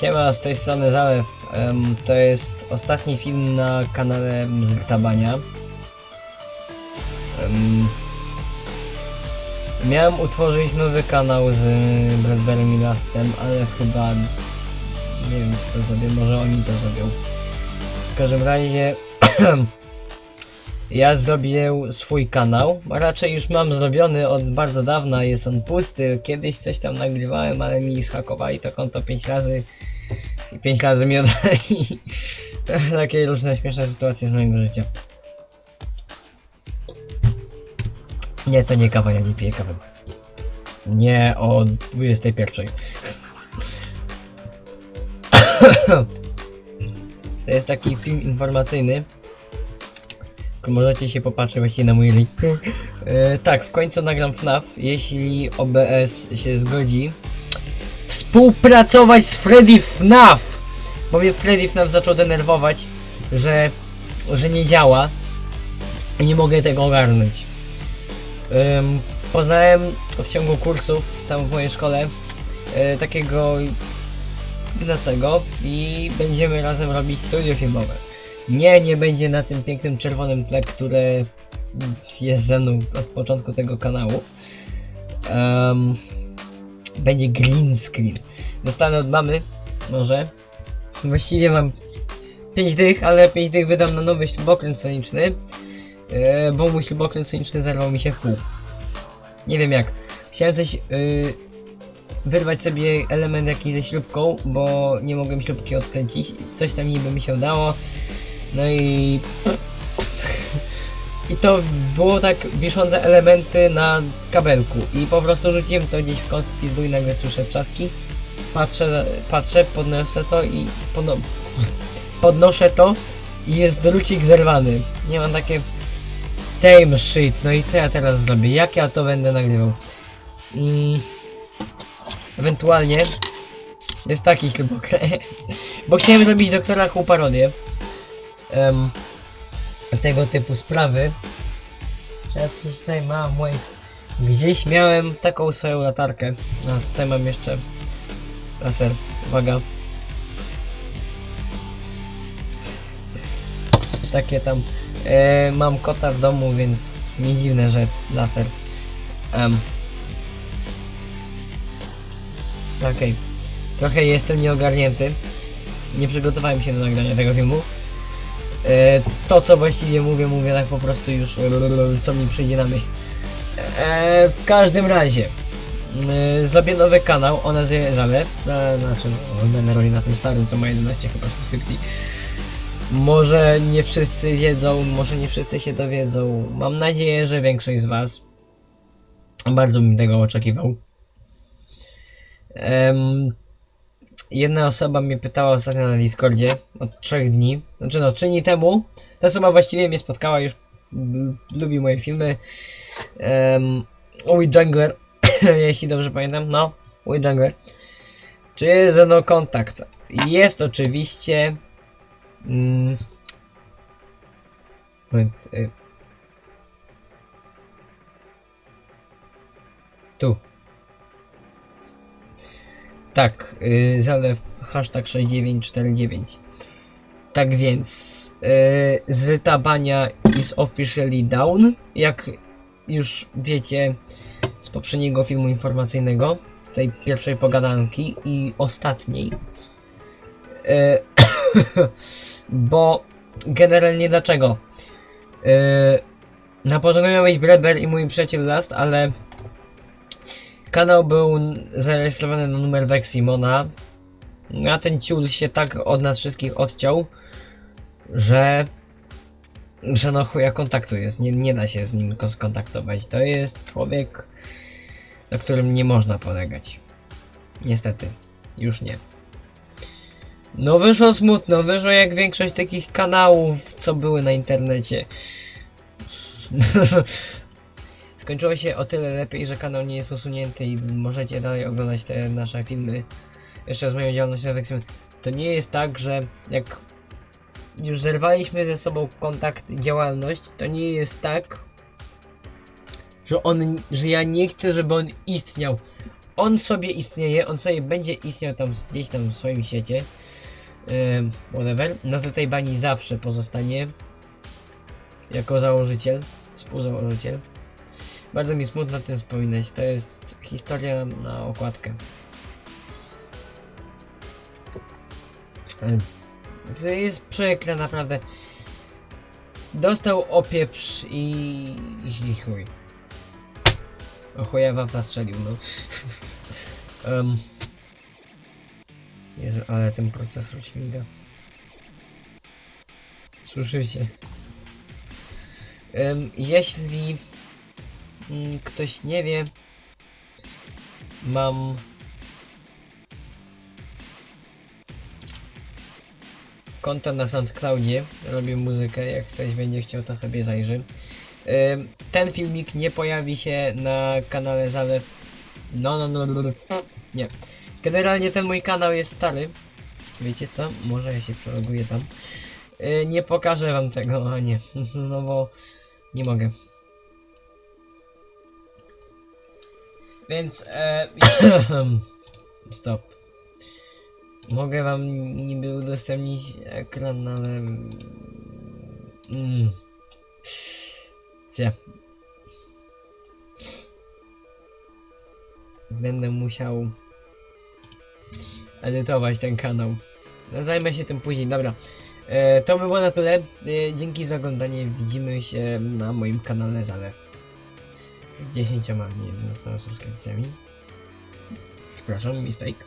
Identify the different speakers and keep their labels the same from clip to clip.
Speaker 1: Siema, z tej strony Zalew. To jest ostatni film na kanale. Um, miałem utworzyć nowy kanał z Bradberem i Lastem, ale chyba nie wiem czy to zrobię, może oni to zrobią. W każdym razie ja zrobię swój kanał, raczej już mam zrobiony od bardzo dawna, jest on pusty, kiedyś coś tam nagrywałem, ale mi schakowali to konto 5 razy i 5 razy mi oddali. Takie różne śmieszne sytuacje z mojego życia. Nie, to nie kawa, ja nie piję kawy. Nie o 21. To jest taki film informacyjny. Możecie się popatrzeć właśnie na mój link. E, tak, w końcu nagram FNAF, jeśli OBS się zgodzi. Współpracować z Freddy FNAF! Bo mnie Freddy FNAF zaczął denerwować, że, że nie działa. I nie mogę tego ogarnąć. Poznałem w ciągu kursów tam w mojej szkole e, takiego Ignacego i będziemy razem robić studio filmowe. Nie, nie będzie na tym pięknym czerwonym tle, które jest ze mną od początku tego kanału. Em, będzie green screen. Dostanę od mamy, może. Właściwie mam 5 dych, ale 5 dych wydam na nowy śrubokręt soniczny, e, bo mój śrubokręt soniczny zerwał mi się w pół. Nie wiem jak. Chciałem coś y, wyrwać sobie element jakiś ze śrubką, bo nie mogłem śrubki odkręcić. Coś tam niby mi się udało. No i... I to było tak wiszące elementy na kabelku. I po prostu rzuciłem to gdzieś w kąt pizdu i nagle słyszę trzaski. Patrzę, patrzę, podnoszę to i podno... podnoszę to i jest drucik zerwany. Nie mam takie... Damn shit, no i co ja teraz zrobię? Jak ja to będę nagrywał? Mm. Ewentualnie jest taki śrubokręt. Bo chciałem zrobić doktora Who parodię. Tego typu sprawy. Ja coś tutaj mam, wait. Gdzieś miałem taką swoją latarkę. No, tutaj mam jeszcze laser. Uwaga. Takie tam. E, mam kota w domu, więc nie dziwne, że laser. Em. Okej. Trochę jestem nieogarnięty. Nie przygotowałem się do nagrania tego filmu. E, to co właściwie mówię, mówię tak po prostu już e, co mi przyjdzie na myśl. E, w każdym razie zrobię nowy kanał o nazwie Zalew. Na, znaczy no, będę na tym starym, co ma 11 chyba subskrypcji. Może nie wszyscy wiedzą, może nie wszyscy się dowiedzą. Mam nadzieję, że większość z was bardzo bym tego oczekiwał. Jedna osoba mnie pytała ostatnio na Discordzie od trzech dni, znaczy no trzy dni temu. Ta osoba właściwie mnie spotkała już, m, lubi moje filmy. Um, We Jungler, jeśli dobrze pamiętam, no, We Jungler. Czy jest ze mną kontakt? Jest oczywiście. Mm, moment, y, tu. Tak, yy, zalew hashtag 6949. Tak więc, yy, zryta bania is officially down. Jak już wiecie z poprzedniego filmu informacyjnego, z tej pierwszej pogadanki i ostatniej. Yy, bo generalnie dlaczego? Yy, na początku miał być Breber i mój przyjaciel Last, ale Kanał był zarejestrowany na numer Veximona, a ten ciul się tak od nas wszystkich odciął, że że no chuja kontaktu jest, nie, nie da się z nim ko- skontaktować. To jest człowiek, na którym nie można polegać. Niestety, już nie. No wyszło smutno, wyszło jak większość takich kanałów, co były na internecie. Skończyło się o tyle lepiej, że kanał nie jest usunięty i możecie dalej oglądać te nasze filmy. Jeszcze z moją działalnością Vexim. To nie jest tak, że jak już zerwaliśmy ze sobą kontakt, działalność, to nie jest tak, że on, że ja nie chcę, żeby on istniał. on sobie istnieje, on sobie będzie istniał tam gdzieś tam w swoim świecie. Ym, whatever. Nazwa tej bani zawsze pozostanie jako założyciel, współzałożyciel. Bardzo mi smutno o tym wspominać. To jest historia na okładkę. Jest który naprawdę dostał opieprz i źli chuj. O chuja wam strzelił, no. um. Jezu, ale ten procesor śmiga. Słyszycie? Um, jeśli ktoś nie wie, mam konto na SoundCloudzie, robię muzykę, jak ktoś będzie chciał to sobie zajrzy. Ten filmik nie pojawi się na kanale Zalew. No, no, no, no, no. nie. Generalnie ten mój kanał jest stary. Wiecie co? Może ja się przeloguję tam. Yy, nie pokażę wam tego, a nie. No bo nie mogę. Więc e, stop. Mogę wam niby udostępnić ekran, ale mm. Cie. Będę musiał edytować ten kanał. No, Zajmę się tym później, dobra. E, to by było na tyle. E, dzięki za oglądanie. Widzimy się na moim kanale Zalew. Z 10, nie 11 subskrypcjami. Przepraszam, mistake.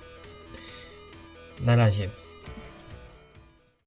Speaker 1: Na razie.